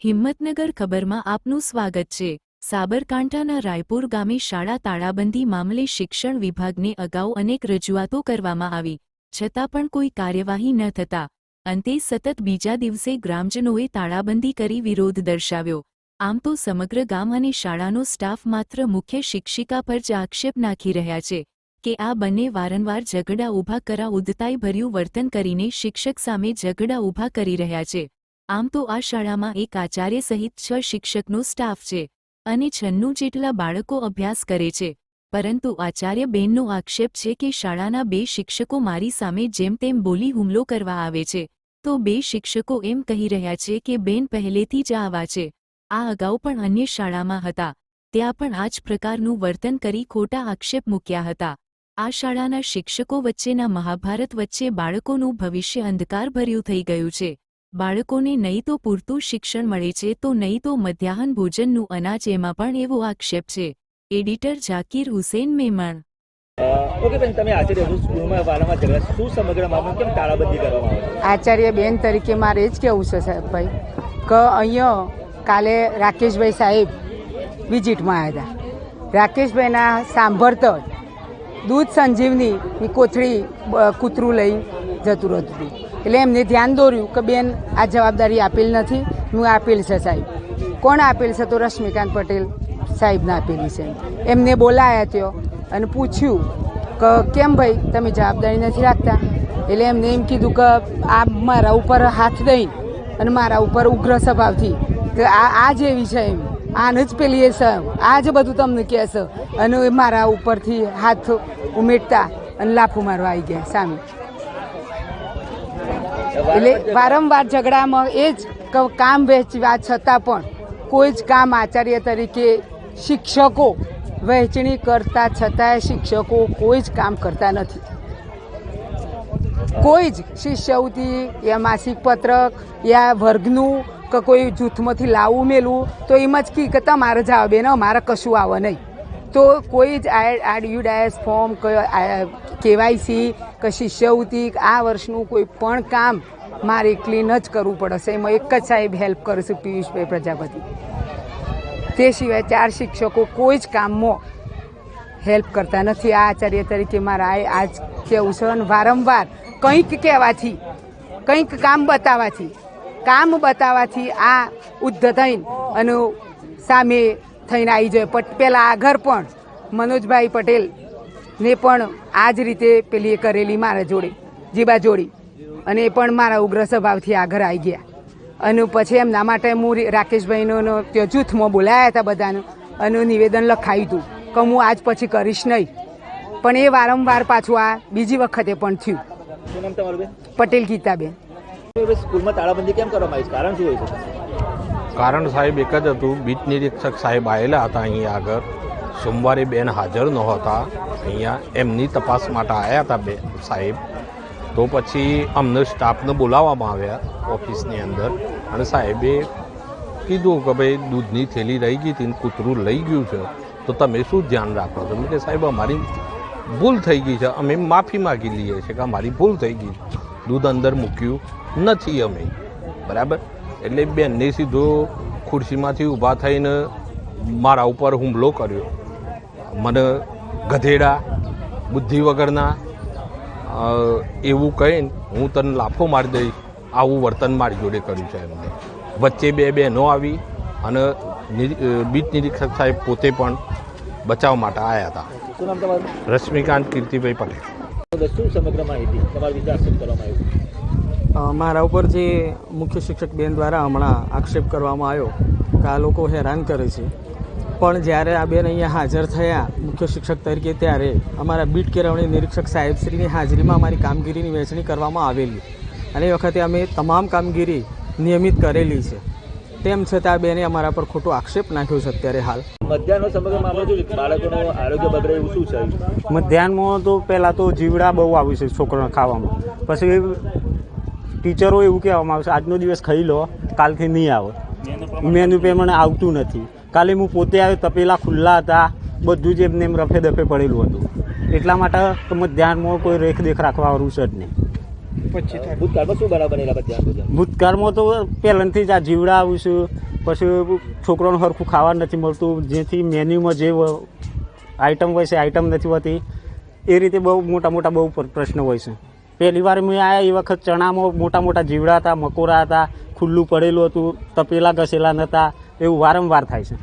હિંમતનગર ખબરમાં આપનું સ્વાગત છે. સાબરકાંઠાના રાયપુર ગામે શાળા તાળાબંધી મામલે શિક્ષણ વિભાગને અગાઉ અનેક રજૂઆતો કરવામાં આવી, છતાં પણ કોઈ કાર્યવાહી ન થતા. અંતે સતત બીજા દિવસે ગ્રામજનોએ તાળાબંધી કરી વિરોધ દર્શાવ્યો. આમ તો સમગ્ર ગામ અને શાળાનો સ્ટાફ માત્ર મુખ્ય શિક્ષિકા પર જ આક્ષેપ નાખી રહ્યા છે, કે આ બંને વારંવાર ઝઘડા ઊભા કરા ઉદ્ધતાઈભર્યું વર્તન કરીને શિક્ષક સામે ઝઘડા ઊભા કરી રહ્યા છે. આમ તો આ શાળામાં એક આચાર્ય સહિત છ શિક્ષકનો સ્ટાફ છે અને છન્નું જેટલા બાળકો અભ્યાસ કરે છે. પરંતુ આચાર્ય બેનનો આક્ષેપ છે કે શાળાના બે શિક્ષકો મારી સામે જેમ તેમ બોલી હુમલો કરવા આવે છે, તો બે શિક્ષકો એમ કહી રહ્યા છે કે બેન પહેલેથી જ આવા છે. આ અગાઉ પણ અન્ય શાળામાં હતા, ત્યાં પણ આ જ પ્રકારનું વર્તન કરી ખોટા આક્ષેપ મૂક્યા હતા. આ શાળાના શિક્ષકો વચ્ચેના મહાભારત વચ્ચે બાળકોનું ભવિષ્ય અંધકારભર્યું થઈ ગયું છે. બાળકોને નહીં તો પૂરતું શિક્ષણ મળે છે તો નહીં તો મધ્યાહન ભોજનનું અનાજ એમાં પણ એવો આક્ષેપ છે. એડિટર ઝાકીર હુસેન મેમણ. આચાર્ય બેન તરીકે મારે જ કહેવું છે સાહેબભાઈ કે અહીંયા કાલે રાકેશભાઈ સાહેબ વિઝિટમાં આવ્યા હતા. રાકેશભાઈના સાંભળતો દૂધ સંજીવની કોથળી કૂતરું લઈ જતું રહેતું હતું. એટલે એમને ધ્યાન દોર્યું કે બેન, આ જવાબદારી આપેલ નથી, હું આપેલ છે સાહેબ. કોણ આપેલ છે તો રશ્મિકાંત પટેલ સાહેબને આપેલી છે. એમને બોલાયા ત્યો અને પૂછ્યું કે કેમ ભાઈ, તમે જવાબદારી નથી રાખતા? એટલે એમને એમ કીધું કે આ મારા ઉપર હાથ દઈ અને મારા ઉપર ઉગ્ર સ્વભાવથી. કે આ આ જેવી છે એમ. આને જ પેલી એ છે આ જ બધું તમને કહેશે. અને એ મારા ઉપરથી હાથ ઉમેટતા અને લાફો મારવા આવી ગયા સામે. એટલે વારંવાર ઝઘડામાં એ જ કામ વહેંચવા છતાં પણ કોઈ જ કામ આચાર્ય તરીકે શિક્ષકો વહેંચણી કરતા છતાંય શિક્ષકો કોઈ જ કામ કરતા નથી. કોઈ જ શિષ્યવૃત્તિ યા માસિક પત્રક યા વર્ગનું કે કોઈ જૂથમાંથી લાવવું મેલું તો એમ જ કી કે તમારે જાવ બેન અમારે કશું આવે નહીં. તો કોઈ જ આરયુડાયસ ફોર્મ કેવાયસી કે શિષ્યવૃત્તિ, આ વર્ષનું કોઈ પણ કામ મારે ક્લીન જ કરવું પડશે. એમાં એક જ સાહેબ હેલ્પ કરે છે પિયુષભાઈ પ્રજાપતિ. તે સિવાય ચાર શિક્ષકો કોઈ જ કામમાં હેલ્પ કરતા નથી. આ આચાર્ય તરીકે મારા આજ કેવું છે અને વારંવાર કંઈક કહેવાથી, કંઈક કામ બતાવવાથી કામ બતાવવાથી આ ઉદ્ધ થઈને અને સામે થઈને આવી જાય. પટ પેલા આગળ પણ મનોજભાઈ પટેલ ને પણ આ જ રીતે પેલી એ કરેલી મારા જોડે જીબા જોડી. અને એ પણ મારા ઉગ્ર સ્વભાવથી આગળ આવી ગયા. અને પછી એમના માટે હું રાકેશભાઈનો ત્યાં જૂથમાં બોલાયા હતા બધાનું. અને નિવેદન લખાયું હતું કે હું આજ પછી કરીશ નહીં. પણ એ વારંવાર પાછું આ બીજી વખતે પણ થયું. પટેલ ગીતાબેન. સ્કૂલમાં તાળાબંધી કેમ કરવામાં આવી કારણ શું હોય છે? કારણ સાહેબ એક જ હતું બીટ નિરીક્ષક સાહેબ આવેલા હતા અહીંયા આગળ. સોમવારે બેન હાજર નહોતા અહીંયા એમની તપાસ માટે આવ્યા હતા બે સાહેબ. તો પછી અમને સ્ટાફને બોલાવવામાં આવ્યા ઓફિસની અંદર. અને સાહેબે કીધું કે ભાઈ, દૂધની થેલી રહી ગઈ હતી કૂતરું લઈ ગયું છે. તો તમે શું ધ્યાન રાખો છો? કે સાહેબ, અમારી ભૂલ થઈ ગઈ છે. અમે માફી માગી લઈએ છીએ કે અમારી ભૂલ થઈ ગઈ. દૂધ અંદર મૂક્યું નથી અમે. બરાબર? એટલે બેનને સીધો ખુરશીમાંથી ઊભા થઈને મારા ઉપર હુમલો કર્યો. મને ગધેડા બુદ્ધિ વગરના એવું કહીને હું તને લાફો મારી દઈશ આવું વર્તન મારી જોડે કર્યું છે એમને. વચ્ચે બે બહેનો આવી અને નિરી- નિરીક્ષક સાહેબ પોતે પણ બચાવ માટે આવ્યા હતા. રશ્મિકાંત કીર્તિભાઈ પટેલ. શું સમગ્ર માહિતી? તમારા વિશે કરવામાં આવ્યો? મારા ઉપર જે મુખ્ય શિક્ષક બેન દ્વારા હમણાં આક્ષેપ કરવામાં આવ્યો કે આ લોકો હેરાન કરે છે. પણ જ્યારે આ બેન અહીંયા હાજર થયા મુખ્ય શિક્ષક તરીકે ત્યારે અમારા બીટ કેળવણી નિરીક્ષક સાહેબશ્રીની હાજરીમાં અમારી કામગીરીની વહેંચણી કરવામાં આવેલી અને એ વખતે અમે તમામ કામગીરી નિયમિત કરેલી છે. તેમ છતાં બેને અમારા પર ખોટો આક્ષેપ નાખ્યો છે અત્યારે હાલ. મધ્યાહનો સમગ્ર મામલો છે બાળકોનું આરોગ્ય બગડે એવું શું છે? મધ્યાહનમાં તો પહેલાં તો જીવડા બહુ આવ્યું છે છોકરાને ખાવામાં. પછી ટીચરો એવું કહેવામાં આવશે આજનો દિવસ ખાઈ લો કાલથી નહીં આવે. મેનુ પેમેન્ટ આવતું નથી. કાલે હું પોતે આવ્યો તપેલા ખુલ્લા હતા બધું જ એમને એમ રફે દફે પડેલું હતું. એટલા માટે તમે ધ્યાનમાં કોઈ રેખદેખ રાખવાવાળું છે જ નહીં. ભૂતકાળમાં શું બધા ભૂતકાળમાં તો પહેલાંથી જ આ જીવડા છું છે પછી છોકરાનું સરખું ખાવા નથી મળતું. જેથી મેન્યુમાં જે આઈટમ હોય છે આઈટમ નથી હોતી. એ રીતે બહુ મોટા મોટા બહુ પ્રશ્ન હોય છે. પહેલી વાર મેં આવ્યા એ વખત ચણામાં મોટા મોટા જીવડા હતા મકોરા હતા ખુલ્લું પડેલું હતું તપેલા ઘસેલા નહોતા એવું વારંવાર થાય છે.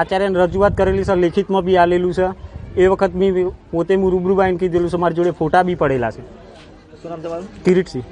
આચાર્યને રજૂઆત કરેલી છે લેખિતમાં બી આલેલું છે. એ વખત મેં પોતે હું રૂબરૂ આવીને કીધેલું છે મારી જોડે ફોટા બી પડેલા છે. શું નામ તમારું? કિરીટસિંહ.